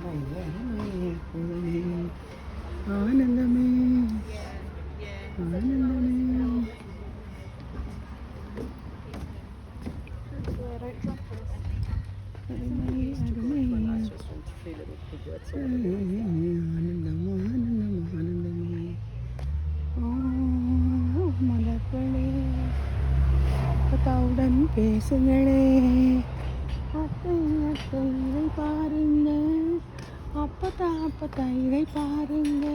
ആനന്ദമേ. ആനന്ദമേ. ആനന്ദം ആനന്ദം ആനന്ദമേ. ഓ മലപ്പളേ തൗടൻ പേശുകളേ അത്തങ്ങൾ പാരുന്ന அத்தை அத்தை இதை பாருங்க. அப்பத்தா அப்பத்தா இதை பாருங்க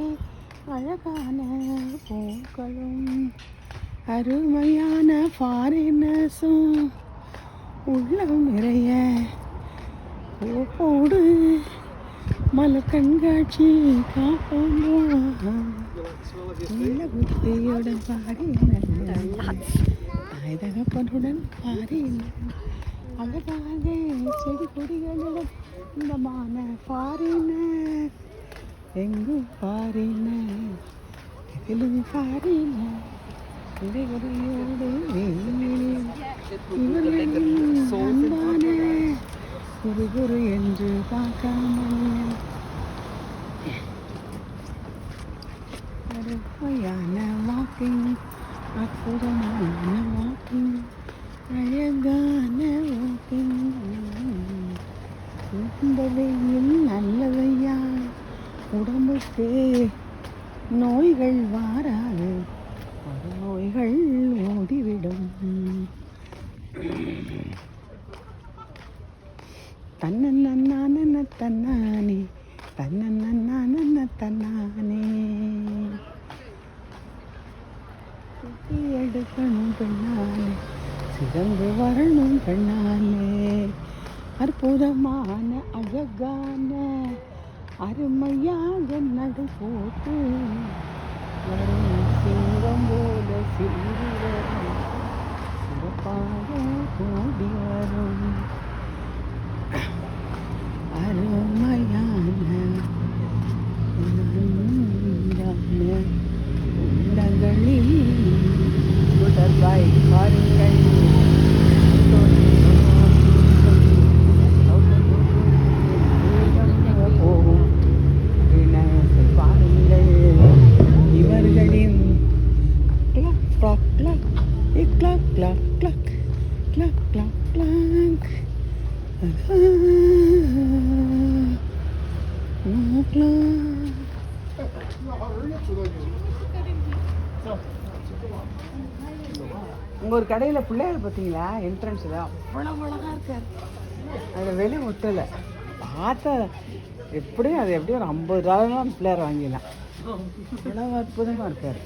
அழகான பூக்களும் அருமையான ஃபாரினர்ஸும் உள்ளம் நிறைய பூப்போடு மலர் கண்காட்சி காப்போம்? உள்ள தாய் தகப்பனுடன் பாடி அழகாக செடி கொடிகளுடன் இந்த மான பாரின எங்கும் பாரின இதிலும் பாரின இடைவெளியோடு இவர்களின் அன்பான குரு குரு என்று பார்க்காமல் அருமையான வாக்கிங் அற்புதமான வாக்கிங் அழகான உந்ததையில் நல்லதையா உடம்புக்கு நோய்கள் வாராது. அது நோய்கள் ஓடிவிடும். தன்னன்ன தன்னானே தன்னன்ன தன்னானே. எடுக்கணும் பெண்ணானே. சிறந்து வரணும் பெண்ணாலே அற்புதமான அழகான அருமையாக நடை போட்டு வரும் சிங்கம் போல சிறுவரும் சிறப்பாக கூடி வரும். அருமையான உங்க ஒரு கடையில் பிள்ளையார் பார்த்தீங்களா என்ட்ரன்ஸில் அவ்வளோ அழகாக இருக்கார் அதில் வெளி ஒட்டலை பார்த்தா எப்படியும் அது எப்படியும் ஒரு ஐம்பது ரூபாய் பிள்ளையார் வாங்கிடலாம். அவ்வளோ அற்புதமாக இருக்கார்.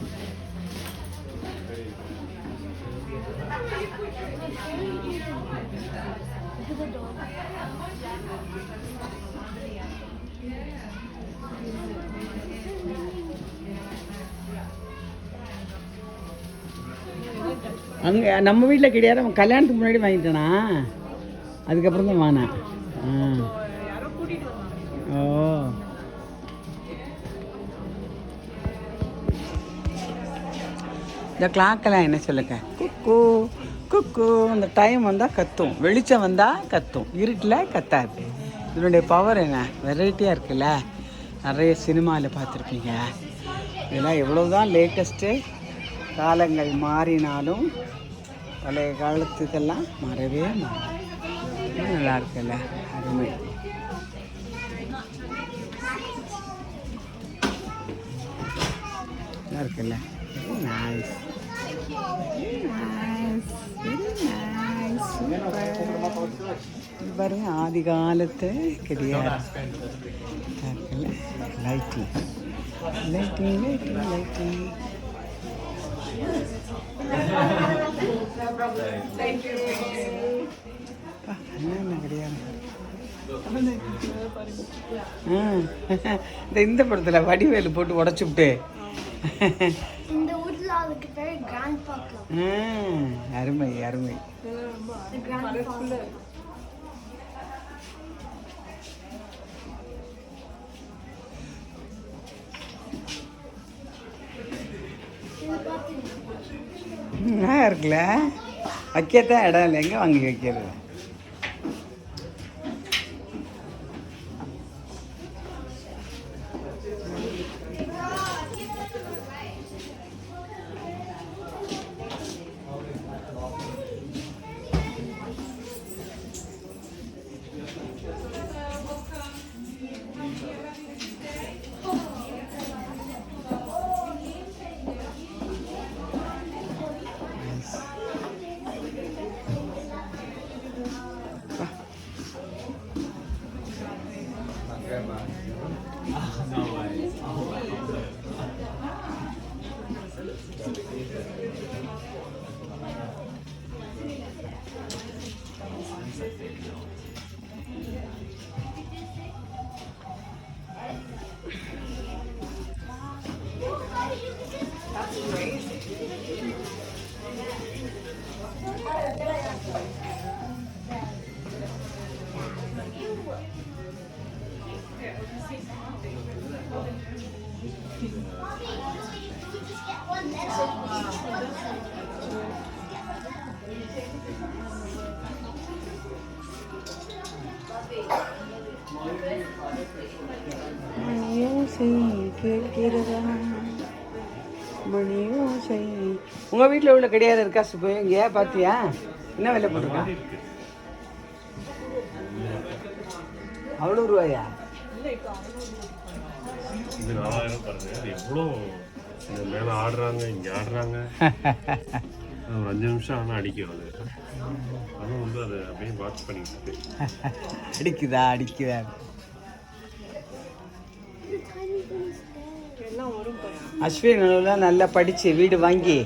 அங்கே நம்ம வீட்டில் கிடையாது. அவன் கல்யாணத்துக்கு முன்னாடி வாங்கிட்டானா? அதுக்கப்புறம் தான் வாங்கினேன். ஓ. இந்த கிளாக்கெல்லாம் என்ன சொல்லுங்க? குக்கு குக்கு. இந்த டைம் வந்தால் கத்தும். வெளிச்சம் வந்தால் கத்தும். இருட்டில் கத்தாது. இதனுடைய பவர் என்ன? வெரைட்டியாக இருக்குல்ல. நிறைய சினிமாவில் பார்த்துருப்பீங்க. இதெல்லாம் எவ்வளோ தான் லேட்டஸ்ட்டு காலங்கள் மாறினாலும் பழைய காலத்து இதெல்லாம் மாறவே மாறும் நல்லா இருக்குல்ல அருமை. நல்லா இருக்குல்ல நைஸ் பாருங்க ஆதி காலத்து கிடையாது லைட்டிங் லைட்டிங் லைட்டிங் லைட்டிங் இந்த இந்த படத்துல வடிவேலு போட்டு உடச்சு விட்டு. அருமை அருமை. இருக்குல்ல? வைக்கத்தான் இடம் இல்லை. எங்கே வாங்கி வைக்கிறது? கேட்கிறதா மணியோசை உங்கள் வீட்டில் உள்ள கிடையாது இருக்கா சுப்பு? இங்கே பார்த்தியா என்ன விலை போட்டிருக்கா? அவ்வளோ ரூபாயா? இது நாலாயிரம் பாருங்க. அது எவ்வளோ? இந்த மேலே ஆடுறாங்க இங்கே ஆடுறாங்க. ஒரு அஞ்சு நிமிஷம் ஆனால் அடிக்கும் அது. ஆனால் வந்து அதை அப்படியே வாட்ச் பண்ணிட்டு இருக்கு. அடிக்குதா அடிக்குதா? அஸ்வின் அளவுல நல்லா படித்து வீடு வாங்கி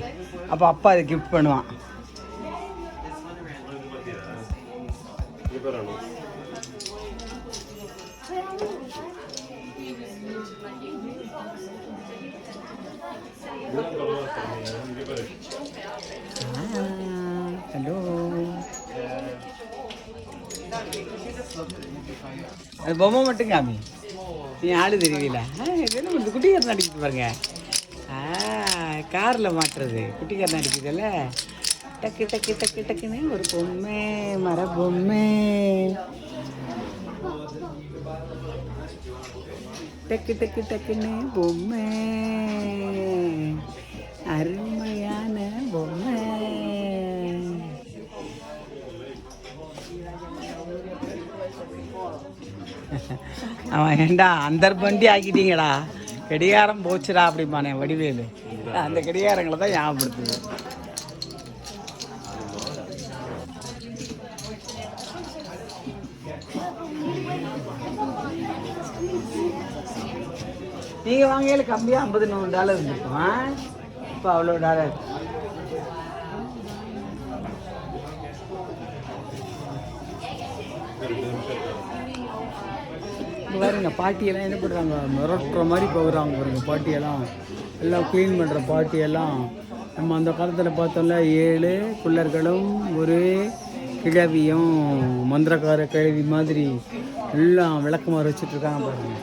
அப்போ அப்பா அதை கிஃப்ட் பண்ணுவான். ஹலோ அது பொம்மை மட்டும் காமி. நீ ஆளு தெரியல இதெல்லாம் இந்த குட்டிக்காரன் அடிக்கிட்டு பாருங்க. காரில் மாட்டுறது. குட்டிக்காரன் அடிக்குதுல்ல டக்கு டக்கு டக்கு டக்குன்னு ஒரு பொம்மை மர பொம்மை. டக்கு டக்கு டக்குன்னு பொம்மை. அருமையான பொம்மை. அவன் ஏண்டா அந்தர்பண்டி ஆக்கிட்டீங்கடா. கடிகாரம் போச்சுடா அப்படிம்பானே வடிவேலு. அந்த கடிகாரங்களை தான் ஞாபகப்படுத்துது. நீங்கள் வாங்கையில் கம்மியாக ஐம்பது நூறு டாலர் இருந்துருக்கும் இப்போ அவ்வளோ டாலர் இங்க பாருங்க பாட்டியெல்லாம் என்ன பண்ணுறாங்க மிரட்டுற மாதிரி போகிறாங்க பாருங்க பாட்டியெல்லாம். எல்லாம் க்ளீன் பண்ணுற பாட்டியெல்லாம். நம்ம அந்த காலத்தில் பார்த்தோம்ல ஏழு பிள்ளர்களும் ஒரு கிழவியும் மந்திரக்கார கிழவி மாதிரி எல்லாம் விளக்கமாக வச்சுட்ருக்காங்க பாருங்க.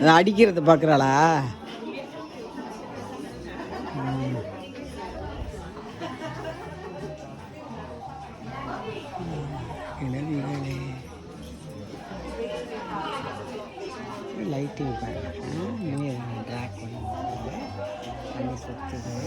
அதை அடிக்கிறத பார்க்குறாளா? ってね。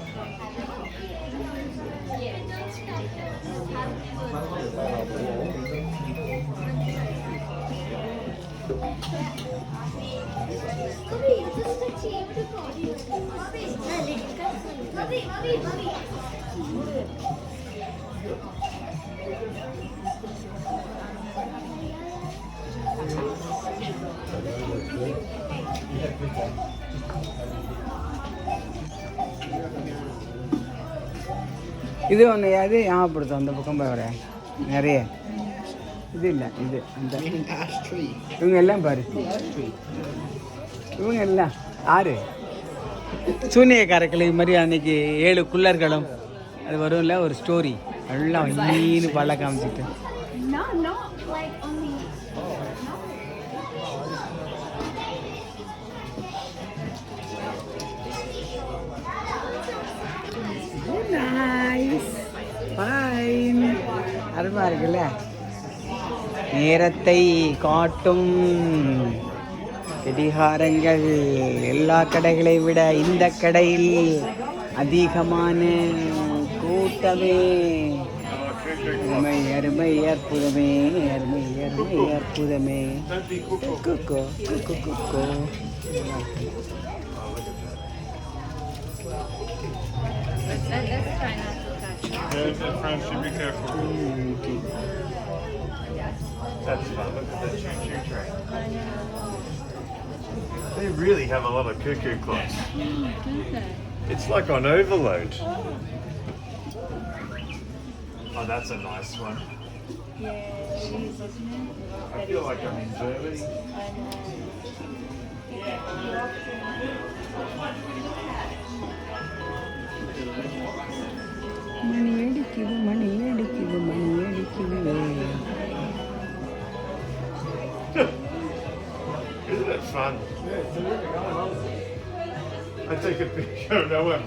இது ஒன்று அது ஞாபகப்படுத்தும் அந்த பக்கம் போய் நிறைய. இது இல்லை இது அந்த இவங்க எல்லாம் பாரு இவங்க எல்லாம் ஆறு சூனிய கரக்கலை மாதிரி அன்னைக்கு ஏழு குள்ளர்களும் அது வரும்ல ஒரு ஸ்டோரி எல்லாம் மீன் பழ காமிச்சிட்டு அருமா இருக்குல்ல நேரத்தை காட்டும் கடிகாரங்கள் எல்லா கடைகளை விட இந்த கடையில் அதிகமான கூட்டமே. அருமை அருமை அற்புதமே அருமை அருமை அற்புதமே. குக்கோ குக்கு குக்கோ Let's, let's try not to touch. Yeah, Francis, be careful. Mm, That's fun. Look at the choo-choo train. They really have a lot of cuckoo clocks. Oh it's like on overload. Oh, that's a nice one. Yeah, it is, isn't it? I feel like I'm in Germany. I know. Money Isn't it fun? I take a picture of no one.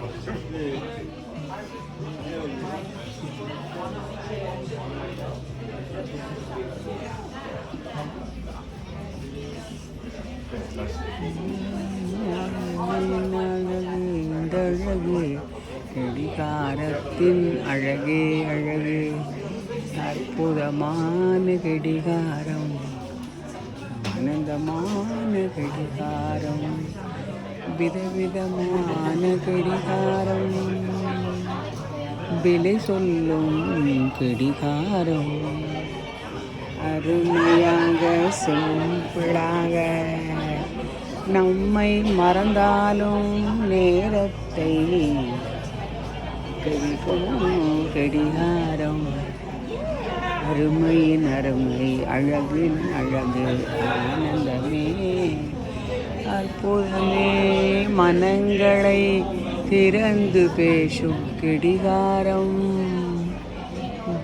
இந்த அழகு கடிகாரத்தின் அழகே அழகு அற்புதமான கடிகாரம் ஆனந்தமான கடிகாரம் விதவிதமான கடிகாரம். விலை சொல்லும் கடிகாரம். அருமையாக சிம்பிளாக நம்மை மறந்தாலும் நேரத்தை கடிக்கும் கடிகாரம். அருமையின் அருமை அழகின் அழகு ஆனந்தமே. அற்புதமே மனங்களை திறந்து பேசும் கடிகாரம்.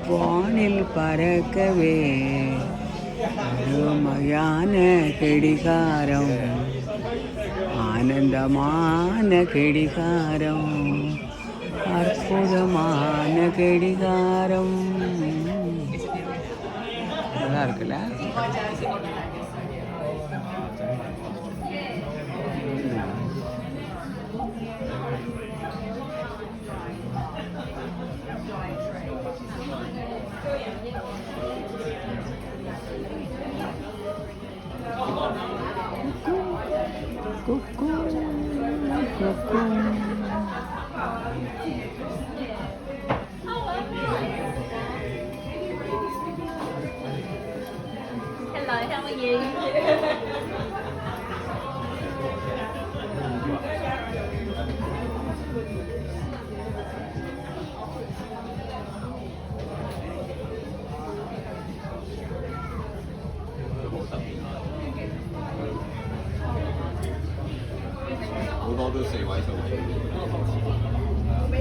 வானில் பறக்கவே அருமையான கடிகாரம். ஆனந்தமான கடிகாரம். அற்புதமான கடிகாரம். நல்லா இருக்குல்ல குக்கு குக்கு those say white away. ไม่